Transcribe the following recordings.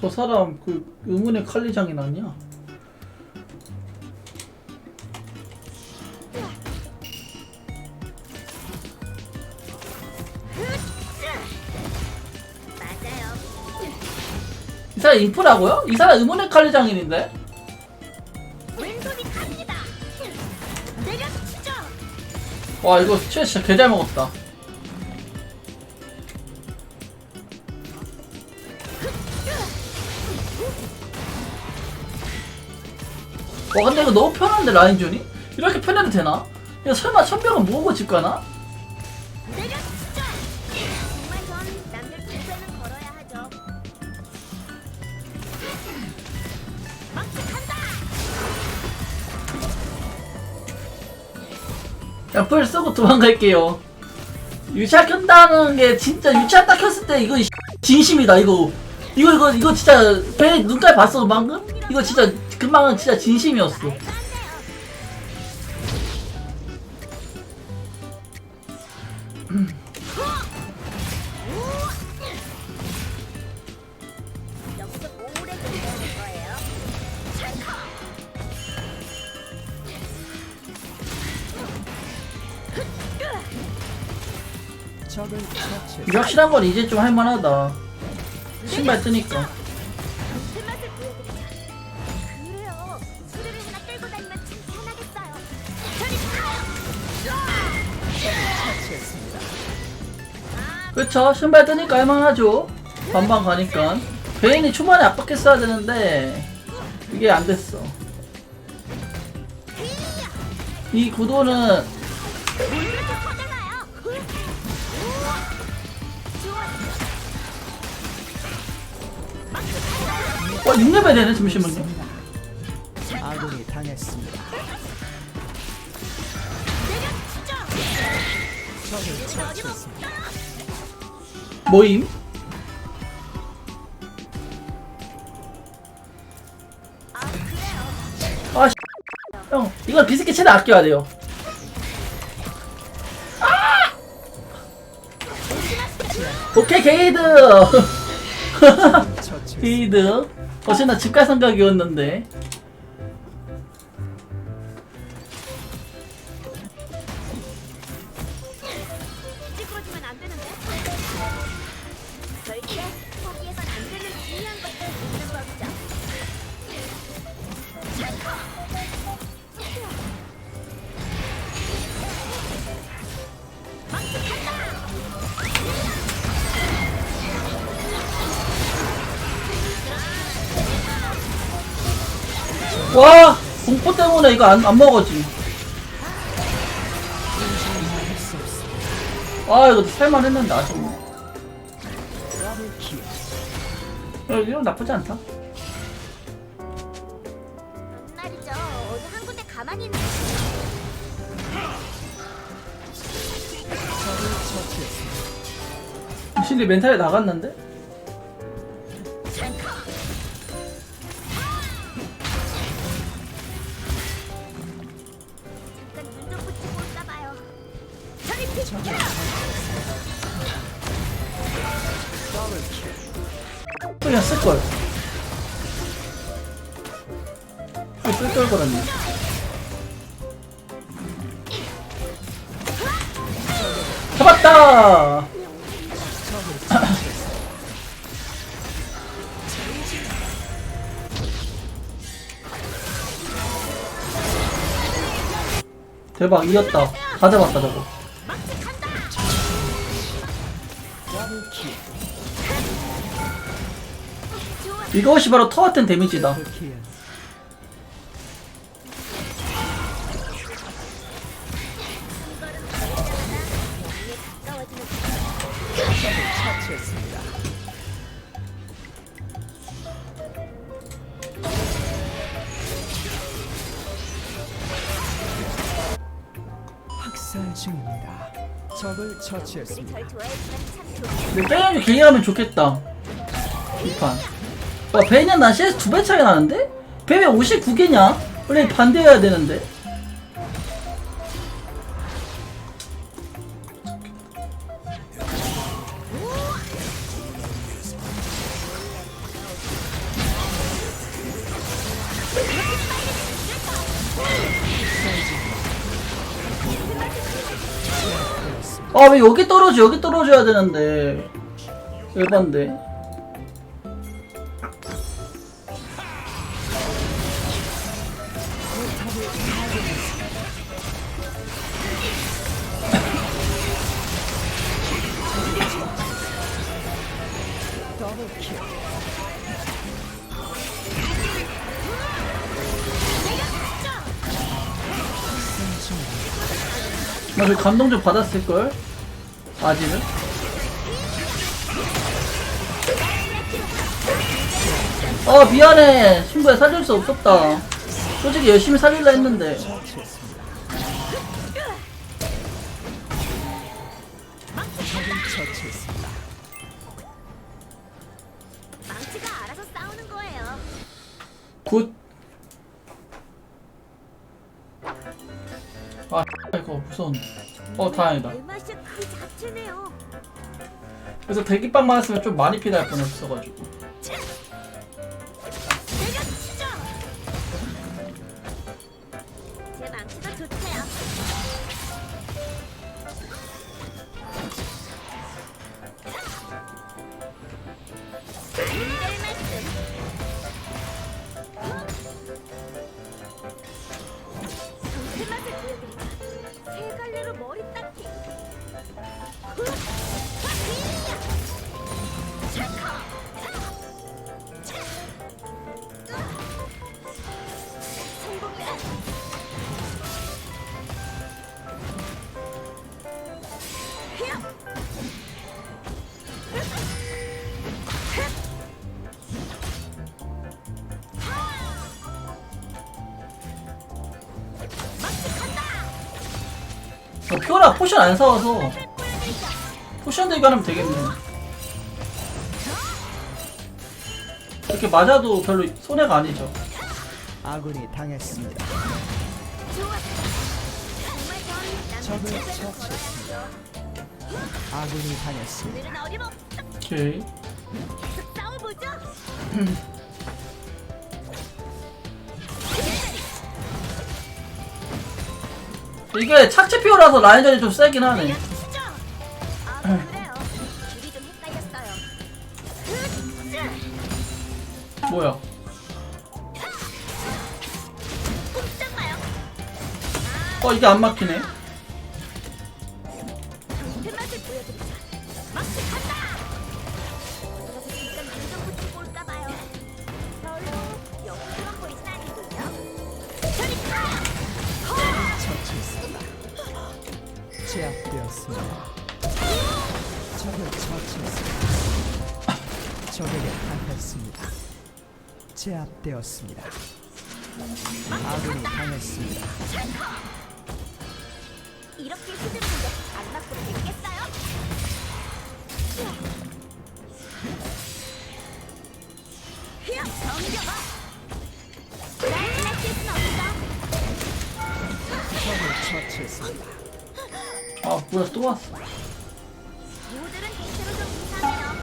저 사람 그 의문의 칼리장인 아니야? 맞아요. 이 사람 인프라고요? 이 사람 의문의 칼리장인인데? 왼손이 갑니다. 내려치죠. 와 이거 최 진짜 개잘 먹었다. 와 근데 이거 너무 편한데 라인전이? 이렇게 편해도 되나? 이거 설마 천병은 모으고 집 가나? 막직한다. 야풀 쓰고 도망갈게요. 유차 켠다는 게 진짜 유차 딱 켰을 때 이거 진심이다 이거 이거 이거 이거 진짜 배 눈깔 봤어 방금? 이거 진짜 금방은 진짜 진심이었어. 이게 확실한 건 이제 좀 할만하다. 신발 뜨니까. 그쵸 신발 뜨니까 할만하죠. 반반 가니까. 베인이 초반에 압박했어야 되는데 이게 안 됐어. 이 구도는. 와 6레벨 되네 잠시만요. 아군이 당했습니다. 적을 처치했습니다. 모임. 아 형, 이건 비스킷 최대한 아껴야 돼요. 아! 오케이 게이드. 게이드. 어제 나 집갈 생각이었는데. 안 되는데. 절대 포기해선 안 되는 중요한 것들 있는 법이죠. 와 공포 때문에 이거 안, 안 먹어지. 아 이거 살만 했는데 아쉽네. 이건 나쁘지 않다. 말이죠. 어디 한 군데 가만히 있는. 실리 멘탈이 나갔는데? 잠깐 눈좀 붙이고 올까 봐요. 저리 비켜. 더블 킬. 그냥 쓸걸. 쓸걸 거랐네. 잡았다! 대박, 이겼다. 다 잡았다, 저거. 이것이 바로 터어텐 데미지다. 더블킬. 처치했습니다. 학살 중입니다. 적을 처치했습니다. 근데 빼야지 개인하면 좋겠다. 이판. 와 베이냐 나 CS 두 배 차이 나는데? 베이 59개냐? 원래 반대여야 되는데 아 왜 여기 떨어져 여기 떨어져야 되는데 열반데 나그 감동 좀 받았을걸? 아직은? 어 미안해. 친구야 살릴 수 없었다. 솔직히 열심히 살릴라 했는데. 처치했습니다. 굿. 아, 이거 무서운데. 어, 다행이다. 그. 그래서 대기빵 맞았으면 좀 많이 피날 뻔했어가지고. 피오라 포션 안 사와서 포션 대결하면 되겠네. 이렇게 맞아도 별로 손해가 아니죠. 아군이 당했습니다. 적을 처치했습니다. 아군이 당했습니다. 오늘은. 오케이. 싸워보죠. 이게 착지 피오라서 라인전이 좀 세긴 하네. 내려치죠. 아. 으쌰! 뭐야? 마요. 어, 이게 안 막히네. 제압되었습니다. 적을 처치했습니다. 적에게 당했습니다. 제압되었습니다. 아군이 당했습니다. 이렇게 흐드는데 안 맞고 되겠어요? 적을 처치했습니다. 아, 뭐야, 또 왔어. 요들은 대체로 좀 이상해요.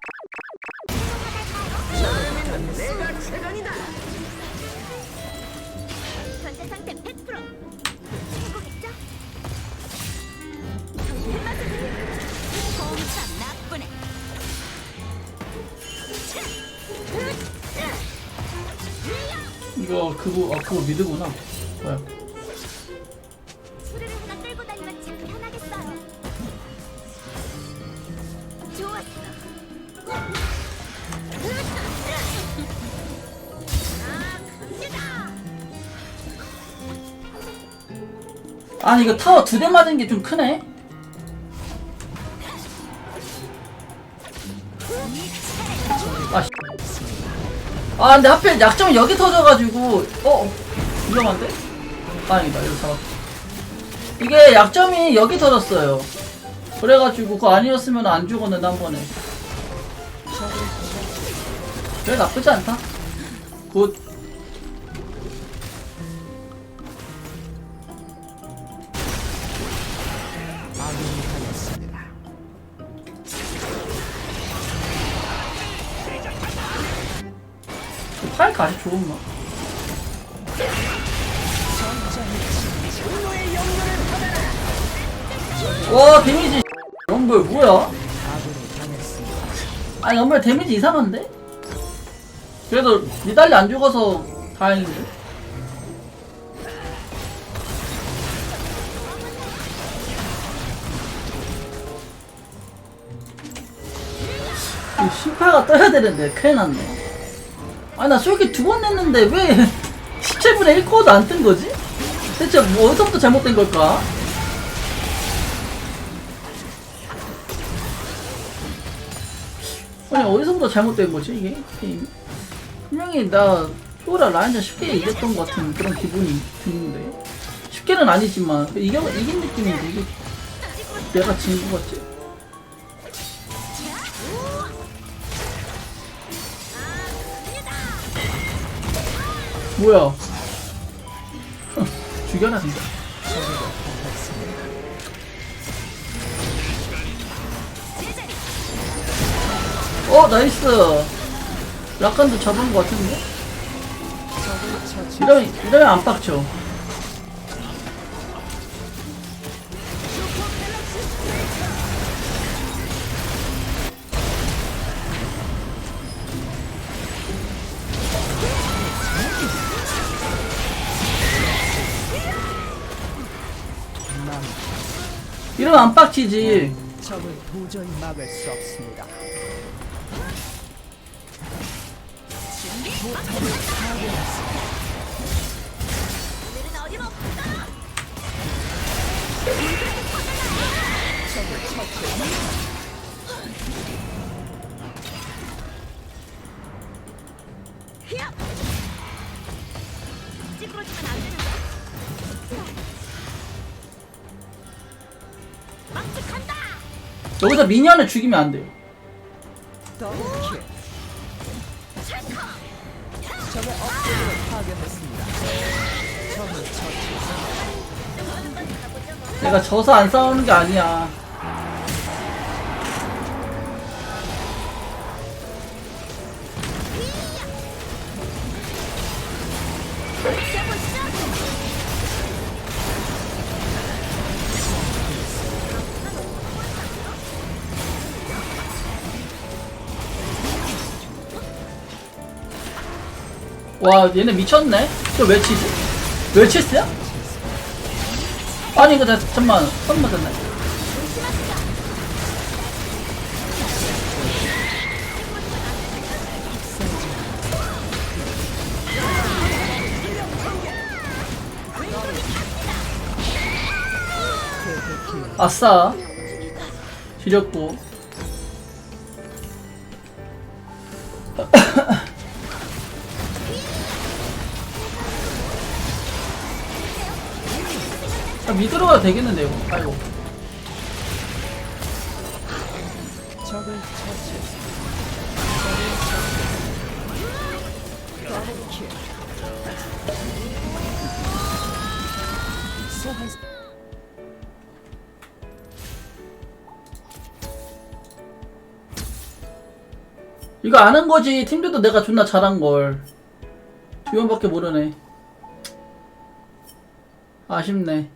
내가 최강이다. 현재 상태 100%. 최고겠죠? 정신 맛을 참 나쁘네. 이거 그거, 아, 그거 미드구나. 뭐야? 아니, 이거 타워 두 대 맞은 게 좀 크네? 아, 씨. 아, 근데 하필 약점이 여기 터져가지고, 어? 위험한데? 다행이다, 이거 잡았다. 이게 약점이 여기 터졌어요. 그래가지고, 그거 아니었으면 안 죽었는데, 한 번에. 그래, 나쁘지 않다. 굿. 팔 가시 좋은 거. 와, 데미지. 연불 뭐야? 아니 연불 데미지 이상한데? 그래도 니달리 안 죽어서 이 심파가 떠야 되는데 큰일 났네 아니 나 솔깃 두번 냈는데 왜 17분의 1 코어도 안 뜬 거지? 대체 뭐 어디서부터 잘못된 걸까? 아니 어디서부터 잘못된 거지 이게 분명히 나 피오라 라인전 쉽게 이겼던 것 같은 그런 기분이 드는데 쉽게는 아니지만 이겨, 이긴 느낌인데 이게 내가 진 것 같지? 뭐야? 죽여라 진짜 어 나이스. 라칸도 잡은 것 같은데? 이러면, 이러면 안 빡쳐 안 빡치지 적을 도저히 막을 수 없습니다. 여기서 미니언을 죽이면 안 돼요. 내가 져서 안 싸우는 게 아니야 와 얘네 미쳤네 저왜 치지? 왜 치스야? 아니 이거 나 잠만 선 맞았네 아싸 지렸고 미드로 가도 되겠는데 이거 아이고. 적을 처치했습니다. 이거 아는 거지. 팀들도 내가 존나 잘한 걸. 듀원밖에 모르네. 아쉽네